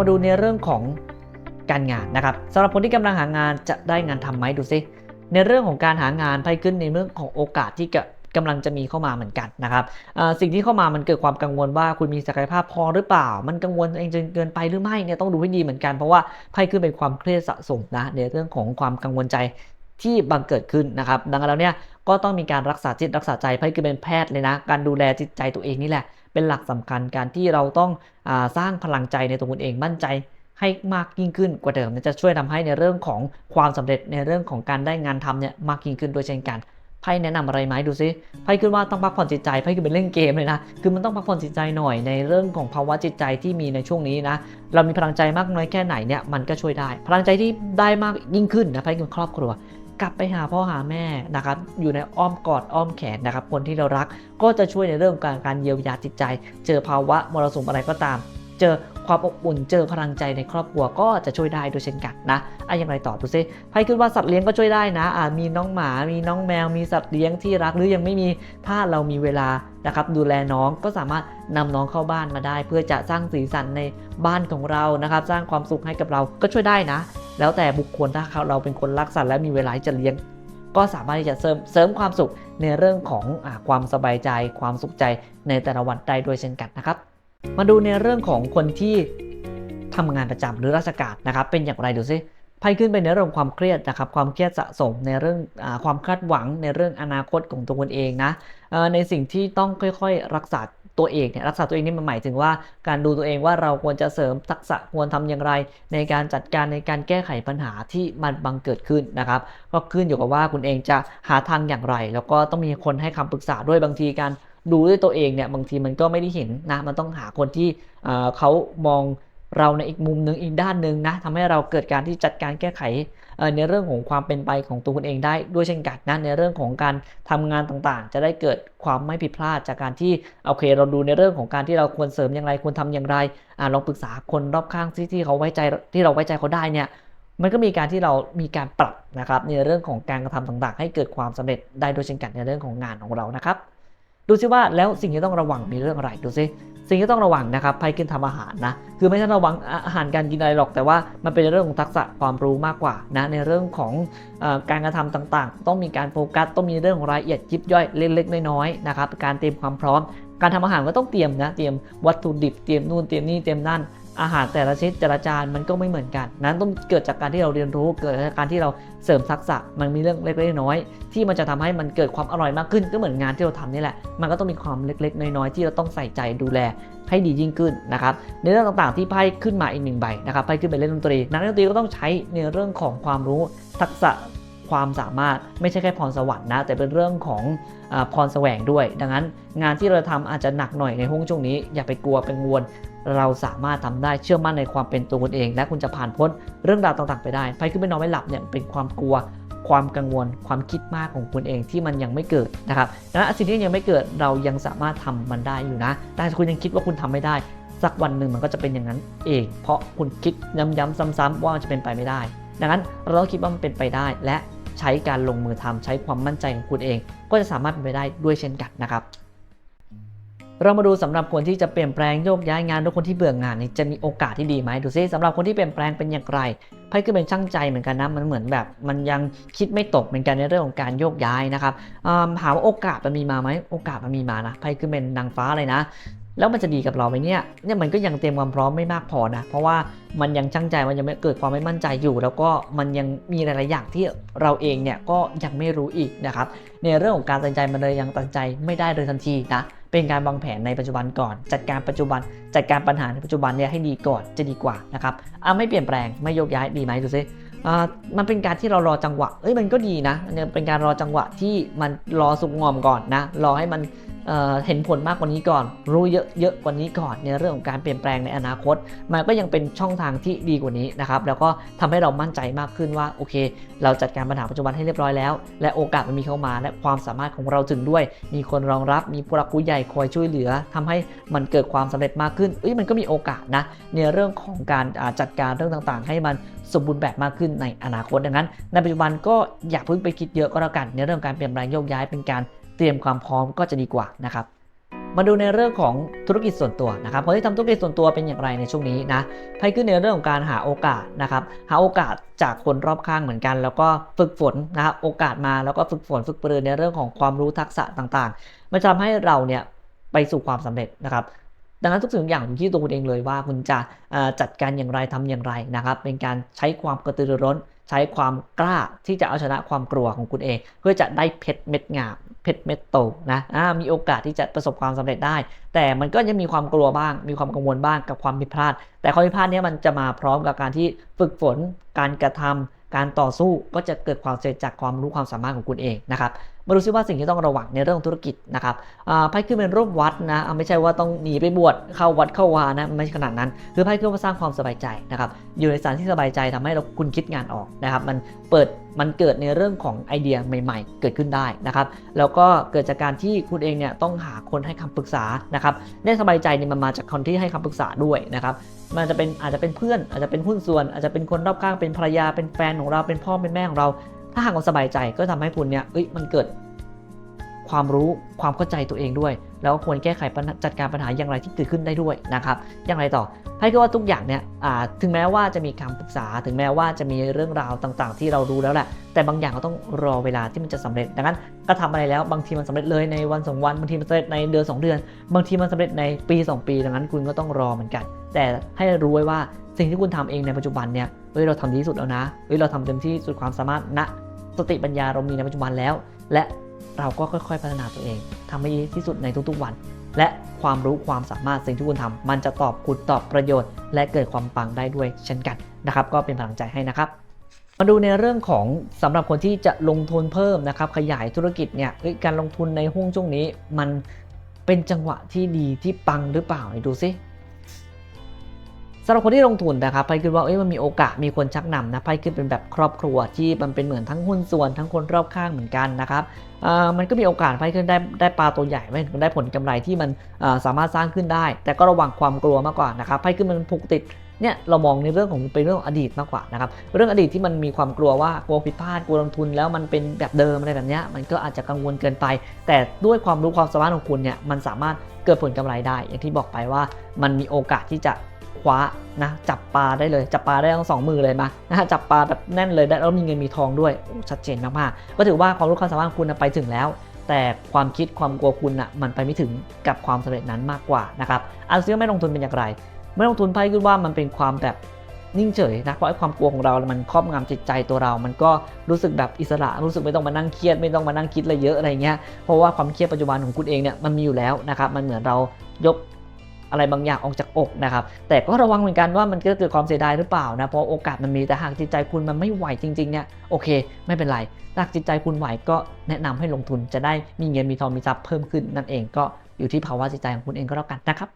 มาดูในเรื่องของการงานนะครับสำหรับคนที่กำลังหางานจะได้งานทำไหมดูซิในเรื่องของการหางานไพ่ขึ้นในเรื่องของโอกาสที่จะกำลังจะมีเข้ามาเหมือนกันนะครับสิ่งที่เข้ามามันเกิดความกังวลว่าคุณมีศักยภาพพอหรือเปล่า มันกังวลเองจนเกินไปหรือไม่เนี่ยต้องดูให้ดีเหมือนกันเพราะว่าไพ่ขึ้นเป็นความเครียดสะสมนะในเรื่องของความกังวลใจที่บังเกิดขึ้นนะครับ ดังนั้นแล้วเนี่ยก็ต้องมีการรักษาจิตรักษาใจไพ่ขึ้นเป็นแพทย์เลยนะ การดูแลจิตใจตัวเองนี่แหละ เป็นหลักสำคัญการที่เราต้องอสร้างพลังใจในตัวคุณเองมั่นใจให้มากยิ่งขึ้นกว่าเดิมเนี่ยจะช่วยทำให้ในเรื่องของความสำเร็จในเรื่องของการได้งานทำเนี่ยมากยิ่งขึ้นโดยเช่นกันไพ่แนะนำอะไรไหมดูซิไพ่ขึ้นว่าต้องพักผ่อนจิตใจไพ่ขึ้นเป็นเล่นเกมเลยนะคือมันต้องพักผ่อนจิตใจหน่อยในเรื่องของภาวะจิตใจที่มีในช่วงนี้นะเรามีพลังใจมากน้อยแค่ไหนเนี่ยมันก็ช่วยได้ พลังใจที่ได้มากยิ่งขึ้นนะไพ่ขึ้นครอบครัว กลับไปหาพ่อหาแม่นะครับอยู่ในอ้อมกอดอ้อมแขนนะครับคนที่เรารักก็จะช่วยในเรื่องของการการเยียวยาจิตใจ เจอภาวะมรสุมอะไรก็ตาม เจอความอบอุ่นเจอพลังใจในครอบครัวก็จะช่วยได้ด้วยเช่นกันนะอะอย่างไรต่อดูซิไพ่คิดว่าสัตว์เลี้ยงก็ช่วยได้นะอ่ามีน้องหมา มีน้องแมว มีสัตว์เลี้ยงที่รักหรือยังไม่มีถ้าเรามีเวลานะครับดูแลน้องก็สามารถนำน้องเข้าบ้านมาได้ เพื่อจะสร้างสีสันในบ้านของเรานะครับ สร้างความสุขให้กับเราก็ช่วยได้นะ แล้วแต่บุคคลถ้าเราเป็นคนรักสัตว์และมีเวลาจะเลี้ยง ก็สามารถที่จะเสริมเสริมความสุขในเรื่องของอความสบายใจ ความสุขใจในแต่ละวันได้ด้วยเช่นกันนะครับ มาดูในเรื่องของคนที่ทำงานประจำหรือราชการนะครับเป็นอย่างไรดูซิไพ่ขึ้นไปในเรื่องความเครียดนะครับความเครียดสะสมในเรื่องอความคาดหวังในเรื่องอนาคตของตัวคุณเองนะในสิ่งที่ต้องค่อยๆ รักษา ตัวเองเนี่ยรักษาตัวเองนี่มันหมายถึงว่าการดูตัวเองว่าเราควรจะเสริมทักษะควรทำอย่างไร ในการจัดการในการแก้ไขปัญหาที่มันบังเกิดขึ้นนะครับก็ขึ้นอยู่กับว่าคุณเองจะหาทางอย่างไร แล้วก็ต้องมีคนให้คำปรึกษาด้วยบางทีการดูด้วยตัวเองเนี่ยบางทีมันก็ไม่ได้เห็นนะมันต้องหาคนที่เอ่อเขามอง เราในอีกมุมหนึ่งอีกด้านหนึ่งนะทำให้เราเกิดการที่จัดการแก้ไขในเรื่องของความเป็นไปของตัวคุณเองได้ด้วยเช่นกันนะในเรื่องของการทำงานต่างๆ จะได้เกิดความไม่ผิดพลาดจากการที่โอเค เราดูในเรื่องของการที่เราควรเสริมอย่างไรควรทำอย่างไรอลองปรึกษาคนรอบข้างที่ที่เขาไว้ใจที่เราไว้ใจเขาได้เนี่ยมันก็มีการที่เรามีการปรับนะครับในเรื่องของการกระทำต่างๆ ให้เกิดความสำเร็จได้โดยเช่นกันในเรื่องของงานของเรานะครับ ดูซิว่าแล้วสิ่งที่ต้องระวังมีเรื่องอะไรดูซิสิ่งที่ต้องระวังนะครับไพ่ขึ้นทำอาหารนะ คือไม่ใช่ระวังอาหารการกินอะไรหรอก แต่ว่ามันเป็นเรื่องของทักษะความรู้มากกว่านะ ในเรื่องของอการกระทำต่างๆ ต้องมีการโฟกัส ต้องมีเรื่องของรายละเอียดยิบย่อยเล็กๆน้อยๆนะครับ การเตรียมความพร้อม การทำอาหารก็ต้องเตรียมนะ เตรียมวัตถุดิบ เตรียมนู่น เตรียมนี่ เตรียมนั่น อาหารแต่ละชนิดแต่ละจานมันก็ไม่เหมือนกัน นั้นต้องเกิดจากการที่เราเรียนรู้เกิดจากการที่เราเสริมทักษะมันมีเรื่องเล็กๆน้อยๆที่มันจะทำให้มันเกิดความอร่อยมากขึ้นก็เหมือนงานที่เราทำนี่แหละมันก็ต้องมีความเล็กๆ น้อยๆที่เราต้องใส่ใจดูแลให้ดียิ่งขึ้นนะครับในเรื่องต่างๆที่ไพ่ขึ้นมาอีกหนึ่งใบนะครับไพ่ขึ้นไปเล่นดนตรี นักดนตรีก็ต้องใช้ในเรื่องของความรู้ทักษะความสามารถไม่ใช่แค่พรสวรรค์นะแต่เป็นเรื่องของอพรแสวงด้วย ดังนั้นงานที่เราทำอาจจะหนักหน่อยในห้วงช่วงนี้อย่าไปกลัวเป็นงวล เราสามารถทำได้เชื่อมั่นในความเป็นตัวคุณเอง และคุณจะผ่านพ้นเรื่องราวต่างๆไปได้ไพ่ขึ้นไปนอนไม่หลับเนี่ยเป็นความกลัวความกังวลความคิดมากของคุณเองที่มันยังไม่เกิดนะครับดังนั้นสิ่งที่ยังไม่เกิดเรายังสามารถทำมันได้อยู่นะ แต่คุณยังคิดว่าคุณทำไม่ได้ สักวันหนึ่งมันก็จะเป็นอย่างนั้นเอง เพราะคุณคิดย้ำๆซ้ำๆว่ามันจะเป็นไปไม่ได้ ดังนั้นเราต้องคิดว่ามันเป็นไปได้ และใช้การลงมือทำใช้ความมั่นใจของคุณเอง ก็จะสามารถเป็นไปได้ด้วยเช่นกันนะครับ เรามาดูสำหรับคนที่จะเปลี่ยนแปลงโยกย้ายงานหรือคนที่เบื่องานนี่จะมีโอกาสที่ดีไหมดูซิสำหรับคนที่เปลี่ยนแปลงเป็นอย่างไรไพ่ก็เป็นช่างใจเหมือนกันนะมันเหมือนแบบ มันยังคิดไม่ตกเหมือนกันในเรื่องของการโยกย้ายนะครับถามว่าโอกาสมันมีมาไหมโอกาสมันมีมานะไพ่คือเป็นนางฟ้าเลยนะแล้วมันจะดีกับเราไหมเนี่ยเนี่ยมันก็ยังเตรียมความพร้อมไม่มากพอนะ เพราะว่ามันยังช่างใจมันยังไม่เกิดความไม่มั่นใจอยู่ แล้วก็มันยังมีหลายๆอย่างที่เราเองเนี่ยก็ยังไม่รู้อีกนะครับในเรื่องของการตัดใจมันเลยยังตัดใจไม่ได้เลยทันทีนะ เป็นการวางแผนในปัจจุบันก่อน จัดการปัจจุบัน จัดการปัญหาในปัจจุบันเนี่ยให้ดีก่อนจะดีกว่านะครับอะไม่เปลี่ยนแปลงไม่โยกย้ายดีไหมดูซิอ่ามันเป็นการที่เรารอจังหวะ เอ้ยมันก็ดีนะเนี่ยเป็นการรอจังหวะที่มันรอสุกงอมก่อนนะ รอให้มัน เห็นผลมากกว่านี้ก่อน รู้เยอะๆกว่านี้ก่อนในเรื่องของการเปลี่ยนแปลงในอนาคต มันก็ยังเป็นช่องทางที่ดีกว่านี้นะครับแล้วก็ทำให้เรามั่นใจมากขึ้นว่าโอเค เราจัดการปัญหาปัจจุบันให้เรียบร้อยแล้ว และโอกาสมันมีเข้ามา และความสามารถของเราถึงด้วย มีคนรองรับมีผู้รักผู้ใหญ่คอยช่วยเหลือทำให้มันเกิดความสำเร็จมากขึ้นเอ้ยมันก็มีโอกาสนะในเรื่องของการจัดการเรื่องต่างๆ ให้มันสมบูรณ์แบบมากขึ้นในอนาคตดังนั้น ในปัจจุบันก็อย่าเพิ่งไปคิดเยอะก็แล้วกันในเรื่องการเปลี่ยนแปลงโยกย้ายเป็นการ เตรียมความพร้อมก็จะดีกว่านะครับมาดูในเรื่องของธุรกิจส่วนตัวนะครับคนที่ทำธุรกิจส่วนตัวเป็นอย่างไรในช่วงนี้นะไพ่ขึ้นในเรื่องของการหาโอกาสนะครับ หาโอกาสจากคนรอบข้างเหมือนกัน แล้วก็ฝึกฝนนะครับโอกาสมาแล้วก็ฝึกฝนฝึกปรือในเรื่องของความรู้ทักษะต่างๆมันจะทำให้เราเนี่ยไปสู่ความสำเร็จนะครับ ดังนั้นทุกสิ่งอย่างอยู่ที่ตัวคุณเองเลยว่าคุณจะจัดการอย่างไรทำอย่างไรนะครับ เป็นการใช้ความกระตือรือร้น ใช้ความกล้าที่จะเอาชนะความกลัวของคุณเอง เพื่อจะได้เพชรเม็ดงามเพชรเม็ดโตนะมีโอกาสที่จะประสบความสำเร็จได้ แต่มันก็ยังมีความกลัวบ้าง มีความกังวลบ้างกับความผิดพลาด แต่ความผิดพลาดนี้มันจะมาพร้อมกับการที่ฝึกฝนการกระทำการต่อสู้ก็จะเกิดความสำเร็จจากความรู้ความสามารถของคุณเองนะครับ มาดูซิว่าสิ่งที่ต้องระวังในเรื่องของธุรกิจนะครับไพ่ขึ้นเป็นรูปวัดนะไม่ใช่ว่าต้องหนีไปบวชเข้าวัดเข้าวานะไม่ใช่ขนาดนั้น คือไพ่ขึ้นว่าสร้างความสบายใจนะครับอยู่ในสถานที่สบายใจทำให้เราคุณคิดงานออกนะครับมันเปิดมันเกิดในเรื่องของไอเดียใหม่ ๆ เกิดขึ้นได้นะครับแล้วก็เกิดจากการที่คุณเองเนี่ยต้องหาคนให้คำปรึกษานะครับได้สบายใจเนี่ยมันมาจากคนที่ให้คำปรึกษาด้วยนะครับมันจะเป็นอาจจะเป็นเพื่อนอาจจะเป็นหุ้นส่วน อาจจะเป็นคนรอบข้างเป็นภรรยาเป็นแฟนของเราเป็นพ่อเป็นแม่ของเรา ถ้าหากเราสบายใจก็ทำให้คุณเนี่ยเอ้ยมันเกิดความรู้ความเข้าใจตัวเองด้วย แล้วควรแก้ไขจัดการปัญหาอย่างไรที่เกิดขึ้นได้ด้วยนะครับอย่างไรต่อให้ก็ว่าทุกอย่างเนี่ยถึงแม้ว่าจะมีคำปรึกษา ถึงแม้ว่าจะมีเรื่องราวต่างๆ ที่เรารู้แล้วแหละ แต่บางอย่างก็ต้องรอเวลาที่มันจะสำเร็จ ดังนั้นก็ทำอะไรแล้วบางทีมันสำเร็จเลยในวันสองวันบางทีมันสำเร็จในเดือนสองเดือน บางทีมันสำเร็จในปี 2 ปี ดังนั้นคุณก็ต้องรอเหมือนกัน แต่ให้รู้ไว้ว่าสิ่งที่คุณทำเองในปัจจุบันเนี่ยเฮ้ยเราทำดีที่สุดแล้วนะเฮ้ยเราทำเต็มที่สุดความสามารถณ สติปัญญาเรามีในปัจจุบันแล้ว และเราก็ค่อยๆ พัฒนาตัวเองทำให้ดีที่สุดในทุกๆวัน และความรู้ความสามารถสิ่งที่คุณทำมันจะตอบคุณตอบประโยชน์ และเกิดความปังได้ด้วยเช่นกันนะครับ ก็เป็นกำลังใจให้นะครับมาดูในเรื่องของสำหรับคนที่จะลงทุนเพิ่มนะครับ ขยายธุรกิจเนี่ยการลงทุนในหุ้นช่วงนี้ มันเป็นจังหวะที่ดีที่ปังหรือเปล่าดูซิ สำหรับคนที่ลงทุนนะครับไพ่คิดว่าเอ้ยมันมีโอกาสมีคนชักนำนะไพ่ขึ้นเป็นแบบครอบครัวที่มันเป็นเหมือนทั้งหุ้นส่วนทั้งคนรอบข้างเหมือนกันนะครับมันก็มีโอกาสไพ่ขึ้นได้ได้ปลาตัวใหญ่ไม่ได้ผลกำไรที่มันสามารถสร้างขึ้นได้ แต่ก็ระวังความกลัวมากกว่านะครับไพ่ขึ้นมันผูกติดเนี่ยเรามองในเรื่องของเป็นเรื่องอดีตมากกว่านะครับเรื่องอดีตที่มันมีความกลัวว่ากลัวผิดพลาดกลัวลงทุนแล้วมันเป็นแบบเดิมอะไรแบบเนี้ยมันก็อาจจะกังวลเกินไป แต่ด้วยความรู้ความสามารถของคุณเนี่ยมันสามารถเกิดผลกำไรได้ อย่างที่บอกไปว่ามันมีโอกาสที่จะ ว้านะจับปลาได้เลยจับปลาได้ทั้งสองมือเลยมานะฮะจับปลาแบบแน่นเลยแล้วมีเงินมีทองด้วยชัดเจนมากๆก็ถือว่าความรู้ความสามารถคุณไปถึงแล้ว แต่ความคิดความกลัวคุณอะมันไปไม่ถึงกับความสำเร็จนั้นมากกว่านะครับอันซื้อไม่ลงทุนเป็นอย่างไรไม่ลงทุนไพ่ขึ้นว่ามันเป็นความแบบนิ่งเฉยนะเพราะความกลัวของเรา มันครอบงำจิตใจตัวเรา มันก็รู้สึกแบบอิสระ รู้สึกไม่ต้องมานั่งเครียด ไม่ต้องมานั่งคิดอะไรเยอะอะไรเงี้ย เพราะว่าความเครียดปัจจุบันของคุณเองเนี่ย มันมีอยู่แล้วนะครับ มันเหมือนเรายก อะไรบางอย่างออกจากอกนะครับ แต่ก็ระวังเหมือนกันว่ามันจะเกิดความเสียดายหรือเปล่านะเพราะโอกาสมันมีแต่หากจิตใจคุณมันไม่ไหวจริงๆเนี่ยโอเค ไม่เป็นไรถ้าหากจิตใจคุณไหวก็แนะนำให้ลงทุนจะได้มีเงินมีทองมีทรัพย์เพิ่มขึ้นนั่นเองก็อยู่ที่ภาวะจิตใจของคุณเองก็แล้วกันนะครับ